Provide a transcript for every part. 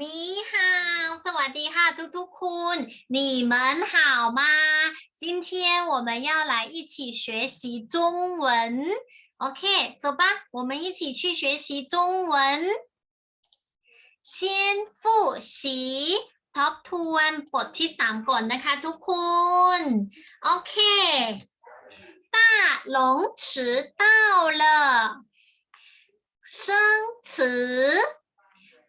นี่ฮาวสวัสดีค่ะทุกๆคุณ你们好吗今天我们要来一起学习中文 OK 走吧我们一起去学习中文先复习ทบทวนบทที่สามก่อนนะคะทุกคน โอเค大龙迟到了生词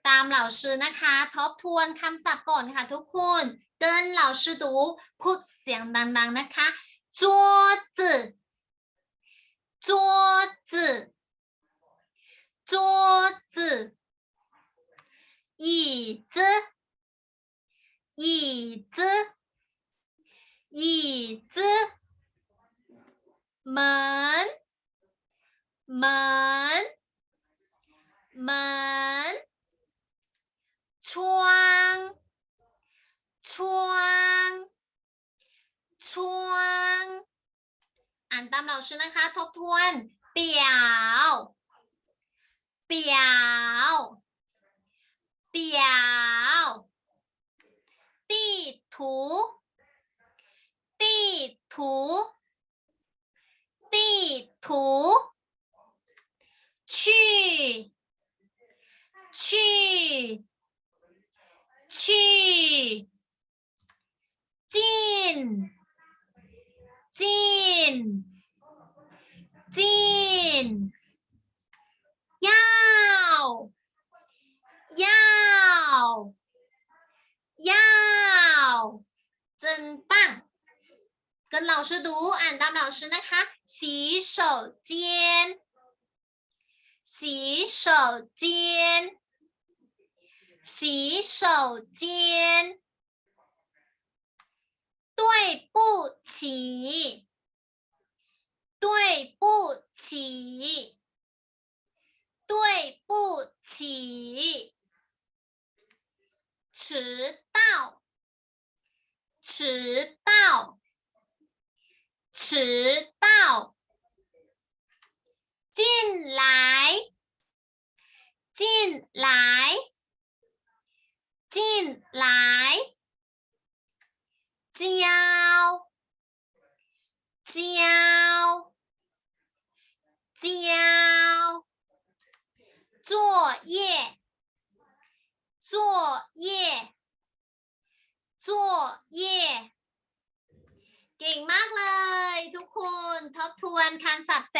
ตามเหล่าชื่อนะคะทบทวนคำศัพท์ก่อนค่ะทุกคน เกินเหล่าชื่อดูพูดเสียงดังๆนะคะ thú. Ti thú. Ti thú. Chi chi chi jin jin jin yao yao 要真棒跟老师读อ่านตาม老师นะคะ洗手间洗手间洗手间。对不起，对不起，对不起， 迟到，迟到，迟到，进来，进来。进来，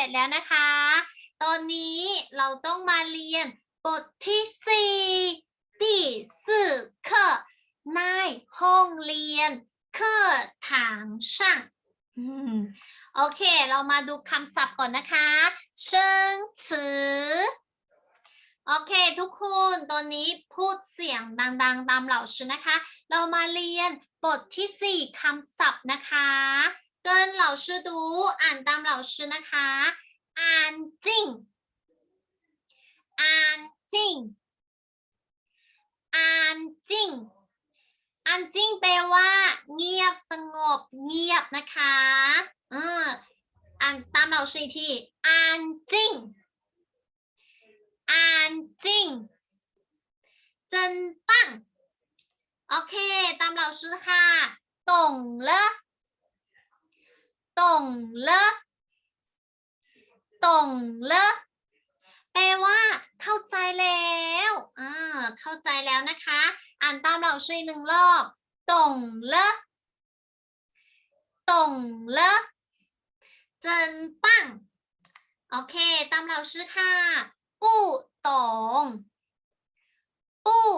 จแล้วนะคะ ตอนนี้เราต้องมาเรียนบทที่สี่ที่สื่อเคในห้องเรียนเคถางช่างโอเค เรามาดูคำศัพท์ก่อนนะคะเชิงสือโอเค ทุกคนตอนนี้พูดเสียงดัง ๆ ตามเหล่าชื่นะคะ เรามาเรียนบทที่ 4 คำศัพท์นะคะ เกินเหล่าชื่อดูอ่านตามเหล่าชื่อนะคะอ่านจริงอ่านจริงอันจริงอันจริงแปลว่า เงียบสงบ เงียบนะคะเอออ่านตามเราชื่อที่อันจริงอันจริง真棒โอเค ตามเราชื่อค่ะ งเลตงเลแปลว่าเข้าใจแล้วอ่าเข้าใจแล้วนะคะ อ่านตามเราช่วยหนึ่งรอบตงเลตงเลเจนปังโอเค ตามเราชื่อค่ะ ปู่ตงปู่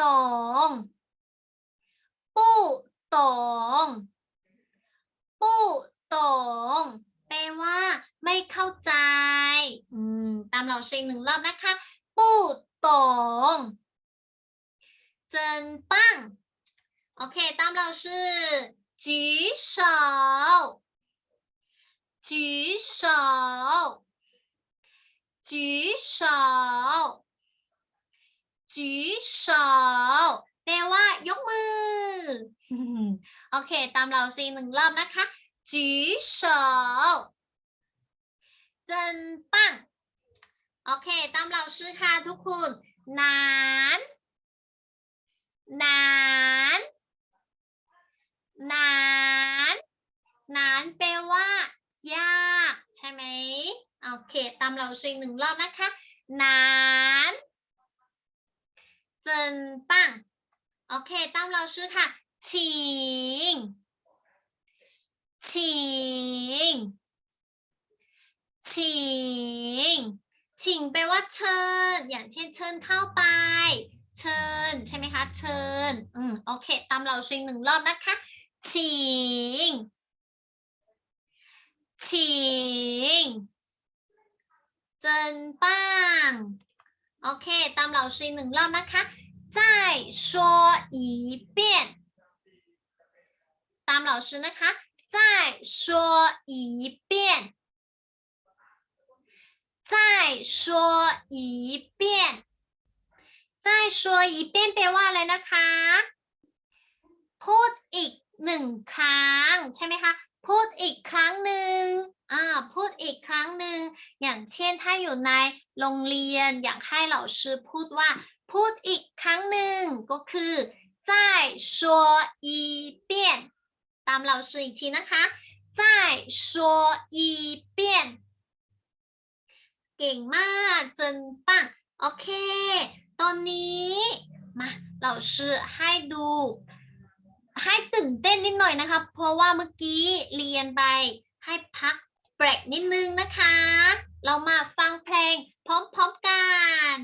ตงปู่ตง不 ตงแปลว่า ไม่เข้าใจ อืม ตามเราเช็คหนึ่งรอบนะคะ ปูตงเจินปังโอเค ตามเราชื่อจีเฉาจีเฉาจีเฉาจีเฉาแปลว่ายกมือ โอเค ตามเราซีหนึ่งรอบนะคะ 举手真棒โอเค ตามเราชื่อค่ะทุกคนนาน นานนานนานแปลว่า ยาก ใช่ไหมโอเค ตามเราชิงหนึ่งรอบนะคะนานเจินปังโอเค ตามเราชื่อค่ะชิง ชิงชิงชิงแปลว่าเชิญ อย่างเช่นเชิญเข้าไป เชิญ ใช่ไหมคะ เชิญ อืม โอเค ตามเราชิงหนึ่งรอบนะคะชิงชิงเจินปังโอเค ตามเราชิงหนึ่งรอบนะคะ再说一遍ตามเราชื่อนะคะ 再说一遍再说一遍再说一遍แปลว่าอะไรนะคะ พูดอีกหนึ่งครั้ง ใช่ไหมคะ พูดอีกครั้งหนึ่งอ่า พูดอีกครั้งหนึ่ง อย่างเช่นถ้าอยู่ในโรงเรียน อยากให้เราชื่อพูดว่า พูดอีกครั้งหนึ่งก็คือ再说一遍 ตามเราชื่ออีกทีนะคะ再说一遍เก่งมากเจินปังโอเค ตอนนี้ มาเราชื่อให้ดู ให้ตื่นเต้นนิดหน่อยนะคะ เพราะว่าเมื่อกี้เรียนไปให้พักเบรกนิดนึงนะคะ เรามาฟังเพลงพร้อมๆกัน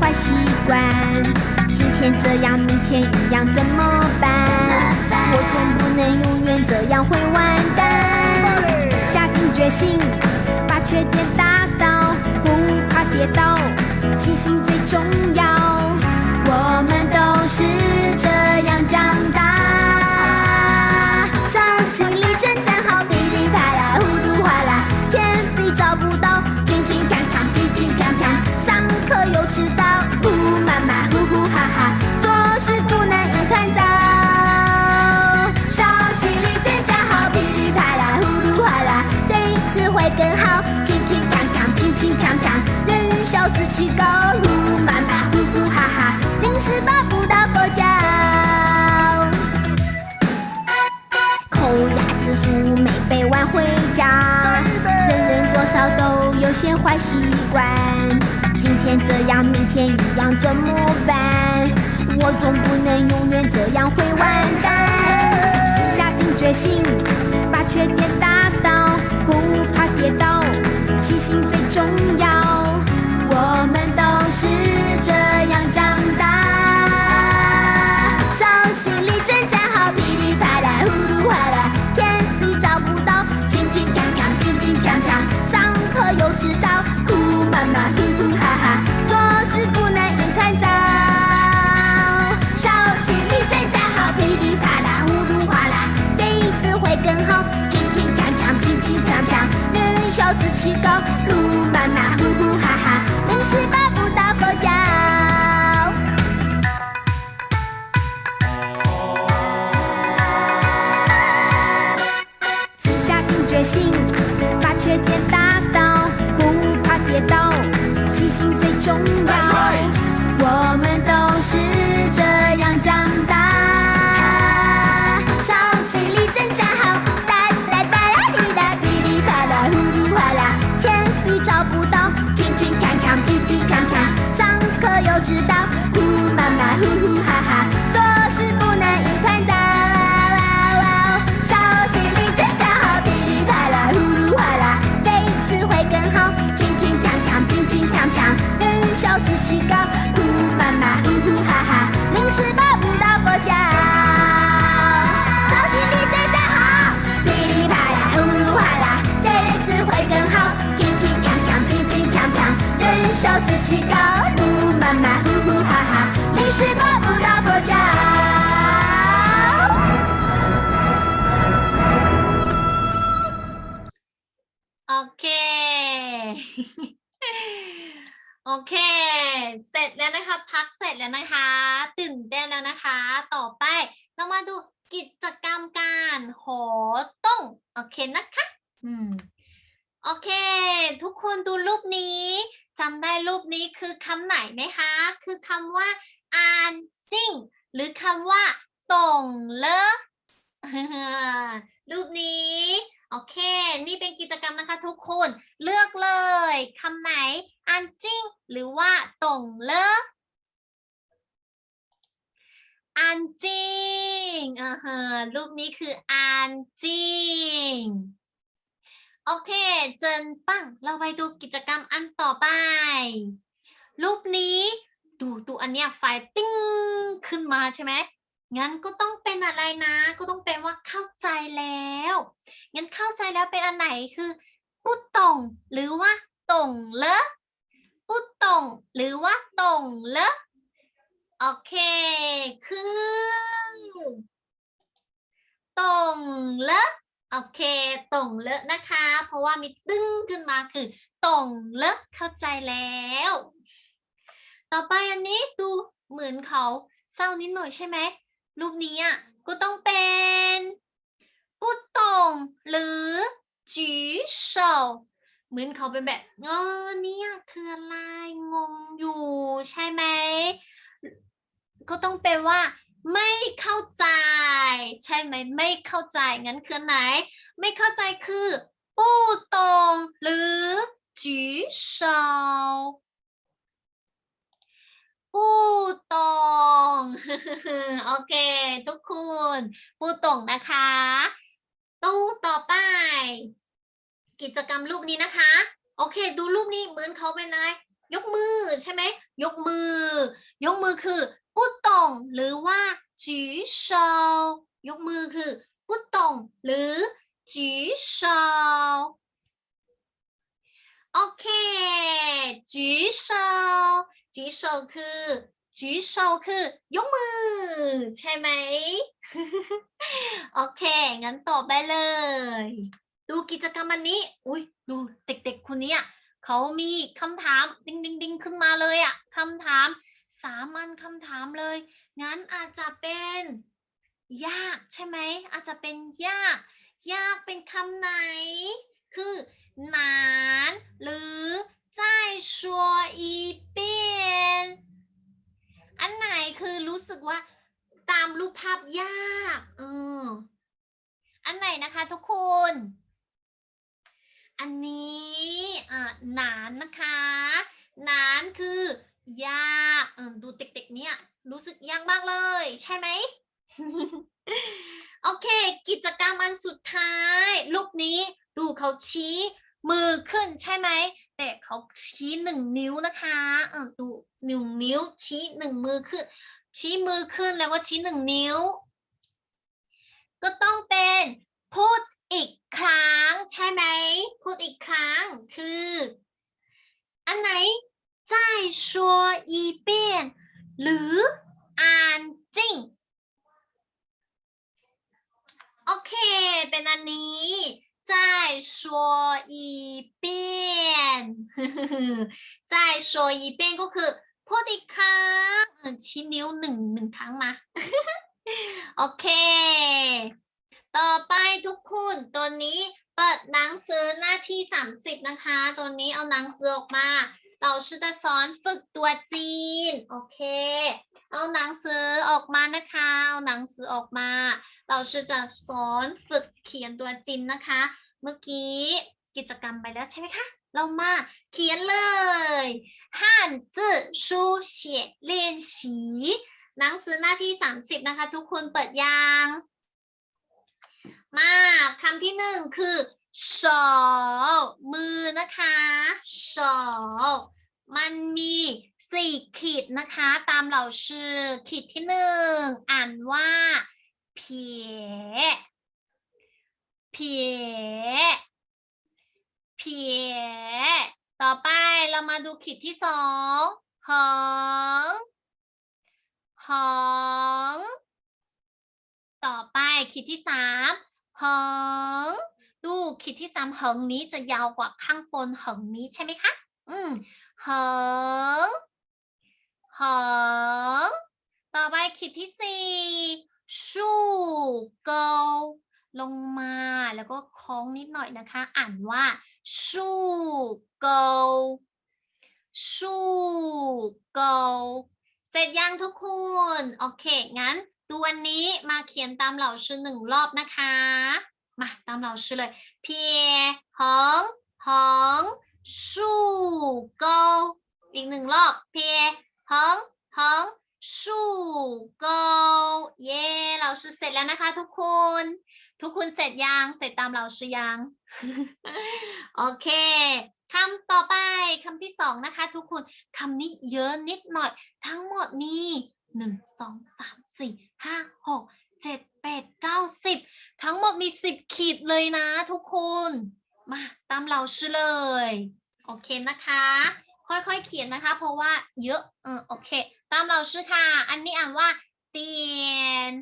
坏习惯。今天这样，明天一样，怎么办？我总不能永远这样会完蛋。下定决心，把缺点打倒，不怕跌倒，信心最重要。我们都是这样长大。更好，乒乒乓乓，乒乒乓乓，人小志气高，呼妈妈，呼呼哈哈，临时抱不到佛脚。抠牙次数没背完回家，人人多少都有些坏习惯。今天这样，明天一样，怎么办？我总不能永远这样会完蛋。下定决心，缺点打倒，不怕跌倒，信心最重要。我们都是这小志气高，路漫漫，呼呼哈哈，临时抱不到佛脚。下定决心，把缺点打倒，不怕跌倒，信心最重要。我们都是这样长大。小志气高，呼妈妈，呼呼哈哈，临时抱不到佛脚。伤心里真正好，噼里啪啦，呼噜哗啦，这一次会更好，乒乒乓乓，乒乒乓乓，人小志气高，呼妈妈，呼呼哈哈，临时抱不到 โอเค เสร็จแล้วนะคะ พักเสร็จแล้วนะคะ ตื่นเต้นแล้วนะคะ ต่อไปเรามาดูกิจกรรมการโหต้องโอเคนะคะ อืม โอเค ทุกคนดูรูปนี้จำได้รูปนี้คือคำไหนไหมคะ คือคำว่าอ่านจริงหรือคำว่าตรงเลอรูปนี้ โอเค นี่เป็นกิจกรรมนะคะทุกคน เลือกเลยคำไหนอ่านจริง หรือว่าตรงเลออ่านจริงอ่าฮะรูปนี้คืออ่านจริง โอเค เจนปัง เราไปดูกิจกรรมอันต่อไป รูปนี้ดูดูอันเนี้ยไฟติ้งขึ้นมาใช่ไหมงั้นก็ต้องเป็นอะไรนะ ก็ต้องเป็นว่าเข้าใจแล้ว งั้นเข้าใจแล้วเป็นอันไหนคือพูดตรงหรือว่าตรงเลอะพูดตรงหรือว่าตรงเลอะโอเค คือ ตรงเลอะโอเค ตรงเลอะนะคะ เพราะว่ามีตึ้งขึ้นมาคือ ตรงเลอะเข้าใจแล้ว ต่อไปอันนี้ดูเหมือนเขาเศร้านิดหน่อยใช่ไหมรูปนี้อะก็ต้องเป็น พูตรงหรือจีโซเหมือนเขาเป็นแบบเออเนี่ยคืออะไรงงอยู่ใช่ไหม ก็ต้องเป็นว่า ไม่เข้าใจ ใช่ไหม ไม่เข้าใจงั้นคือไหน ไม่เข้าใจคือปูตรงหรือจีโซผู้ตรงโอเค ทุกคนผู้ตรงนะคะ ตู้ต่อไป กิจกรรมรูปนี้นะคะ โอเค ดูรูปนี้เหมือนเขาเป็นอะไร ยกมือใช่ไหม ยกมือ ยกมือคือผู้ตรงหรือว่าจีโซยกมือคือผู้ตรงหรือจีโซโอเคจีโซจีโซคือ จีโซคือยกมือ ใช่ไหม โอเค งั้นต่อไปเลย ดูกิจกรรมอันนี้ อุ้ยดูเด็กๆคนนี้อ่ะเขามีคำถามดิงดิงดิงขึ้นมาเลยอ่ะคำถามสามัญคำถามเลย งั้นอาจจะเป็น ยากใช่ไหม อาจจะเป็นยาก ยากเป็นคำไหน คือหนานหรือ再说一遍อันไหนคือ รู้สึกว่าตามรูปภาพยากเอออันไหนนะคะทุกคน อันนี้อะหนานนะคะหนานคือยากเออดูเด็กๆเนี่ย รู้สึกยากมากเลย ใช่ไหมโอเค กิจกรรมอันสุดท้ายรูปนี้ดูเขาชี้มือขึ้นใช่ไหม แต่เขาชี้หนึ่งนิ้วนะคะ เออดูหนึ่งนิ้วชี้หนึ่งมือขึ้น ชี้มือขึ้นแล้วก็ชี้หนึ่งนิ้ว ก็ต้องเป็นพูดอีกครั้งใช่ไหม พูดอีกครั้งคือ อันไหน再说一遍หรืออ่านจริง โอเค เป็นอันนี้再说一遍 再说一遍ก็คือ พูดอีกครั้งชี้นิ้วหนึ่งหนึ่งครั้งมา โอเค ต่อไปทุกคนตัวนี้เปิดหนังสือหน้าที่ 30 นะคะ ตัวนี้เอาหนังสือออกมาเราจะสอนฝึกตัวจีน โอเค เอาหนังสือออกมานะคะ เอาหนังสือออกมา เราจะสอนฝึกเขียนตัวจีนนะคะ เมื่อกี้กิจกรรมไปแล้วใช่ไหมคะ เรามาเขียนเลยห้านจียเลีหนังสือหน้าที่ 30 นะคะ ทุกคนเปิดยาง มาคำที่หนึ่งคือสอมือนะคะสอมันมีสี่ขีดนะคะ ตามเหล่าชื่อขีดที่หนึ่งอ่านว่าเพียเพีย เพียต่อไปเรามาดูขีดที่สองหองหองต่อไปขีดที่สามหองดูขีดที่สามหิงนี้จะยาวกว่าข้างบนหิงนี้ใช่ไหมคะ อืมหิงหิงต่อไปขีดที่สี่ชูเกา ลงมาแล้วก็โค้งนิดหน่อยนะคะ อ่านว่าชูเกาชูเกาเสร็จยังทุกคนโอเค งั้นดูอันนี้มาเขียนตามเหล่าชื่อหนึ่งรอบนะคะ มาตามเหล่าชื่อเลยเพียหงหงชูเกอีกหนึ่งรอบเพียหงหง ชูเกาเย่เราชื่อเสร็จแล้วนะคะ ทุกคน ทุกคนเสร็จยัง เสร็จตามเราชื่อยัง โอเคคำต่อไปคำที่สองนะคะ ทุกคนคำนี้เยอะนิดหน่อย ทั้งหมดมีหนึ่งสองสามสี่ห้าหกเจ็ดแปดเก้าสิบทั้งหมดมีสิบขีดเลยนะ ทุกคน มาตามเราชื่อเลย โอเคนะคะ ค่อยๆเขียนนะคะ เพราะว่าเยอะเออโอเค ตามเราชื่อค่ะ อันนี้อ่านว่าเตียน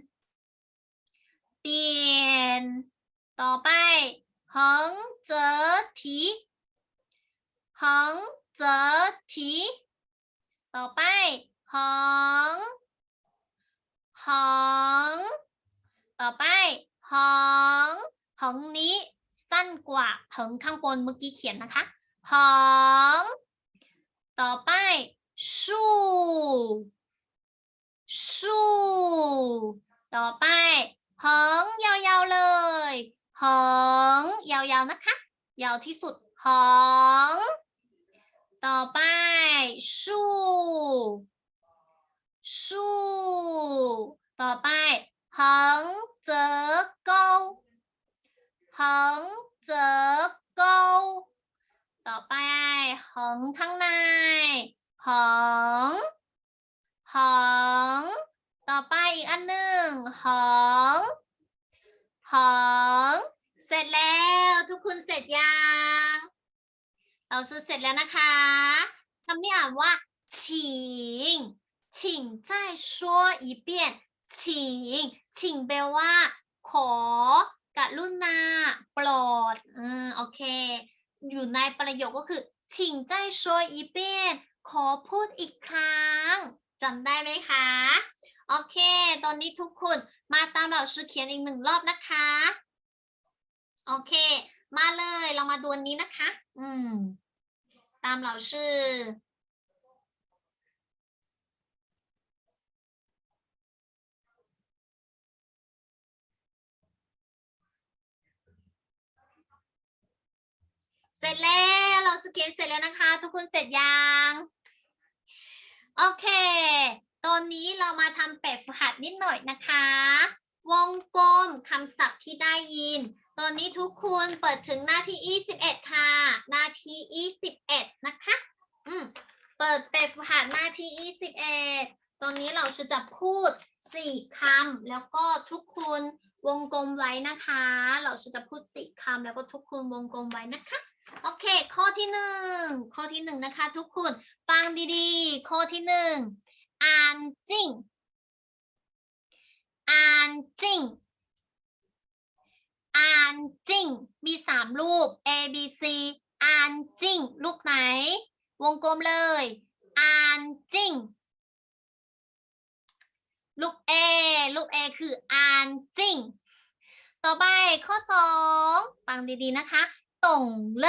เตียนต่อไปหงเจอทีหงเจอทีต่อไปหงหงต่อไปหงหงนี้สั้นกว่าหงข้างบนเมื่อกี้เขียนนะคะหงต่อไป ชูชูต่อไปเหิงยาวๆเลยเหิงยาวๆนะคะ ยาวที่สุดเหิงต่อไปชูชูต่อไปเหิงเจอเกาเหิงเจอเกาต่อไปเหิงข้างใน เหิงเหิงต่อไปอีกอันหนึ่งเหิงเหิงเสร็จแล้วทุกคนเสร็จยัง เราซื้อเสร็จแล้วนะคะคำนี้อ่านว่าฉิงฉิง再说一遍ฉิงฉิงแปลว่า ขอกรุณาโปรดอืมโอเค อยู่ในประโยคก็คือฉิงใจชัวอีเปียน ขอพูดอีกครั้งจำได้ไหมคะ โอเค ตอนนี้ทุกคนมาตามเราชื่อเขียนอีกหนึ่งรอบนะคะ โอเค มาเลย เรามาดูนนี้นะคะ อืม ตามเราชื่อเสร็จแล้วเราสเกนเสร็จแล้วนะคะ ทุกคนเสร็จยัง โอเคตอนนี้เรามาทำแบบฝึกหัดนิดหน่อยนะคะ วงกลมคำศัพท์ที่ได้ยิน ตอนนี้ทุกคนเปิดถึงหน้าที่ 21 ค่ะ หน้าที่ 21 นะคะ อืม เปิดแบบฝึกหัดหน้าที่ 21 ตอนนี้เราจะพูด 4คำแล้วก็ทุกคนวงกลมไว้นะคะ เราจะพูด 4คำแล้วก็ทุกคนวงกลมไว้นะคะ โอเค ข้อที่หนึ่งข้อที่หนึ่งนะคะ ทุกคนฟังดีๆ ข้อที่หนึ่งอ่านจริงอ่านจริงอ่านจริงมีสามรูป A B C อ่านจริงรูปไหน วงกลมเลยอ่านจริงรูป A รูป A คืออ่านจริง ต่อไปข้อสองฟังดีๆนะคะ ต่งเล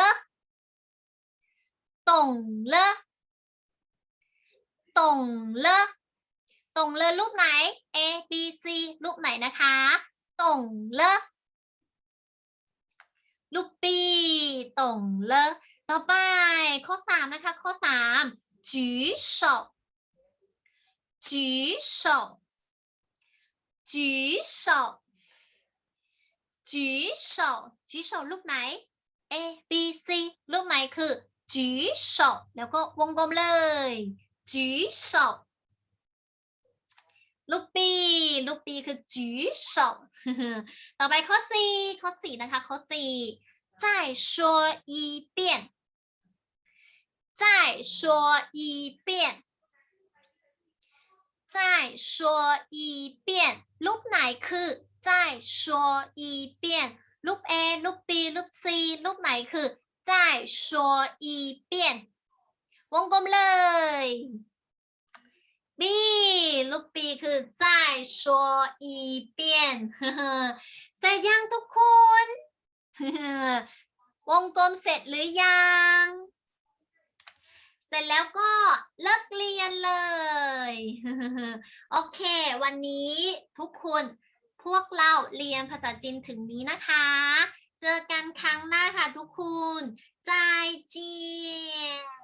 ต่งเลต่งเลต่งเลรูปไหน A B C รูปไหนนะคะต่งเลรูป B ต่งเลต่อไปข้อสามนะคะ ข้อสาม举手举手举手举手จีรูปไหน A B C รูปไหนคือ举手แล้วก็วงกลมเลย举手ลูกปีลูกปีคือ举手 ต่อไปข้อสี่ข้อสี่นะคะ ข้อสี่再说一遍再说一遍再说一遍รูปไหนคือ再说一遍 รูป A รูป B รูป C รูปไหนคือ再说一遍วงกลมเลย B รูป B คือ再说一遍 เสร็จยังทุกคน วงกลมเสร็จหรือยัง เสร็จแล้วก็เลิกเรียนเลย โอเค วันนี้ทุกคนพ วกเราเรียนภาษาจีนถึงนี้นะคะ เจอกันครั้งหน้าค่ะทุกคนใจายเจียน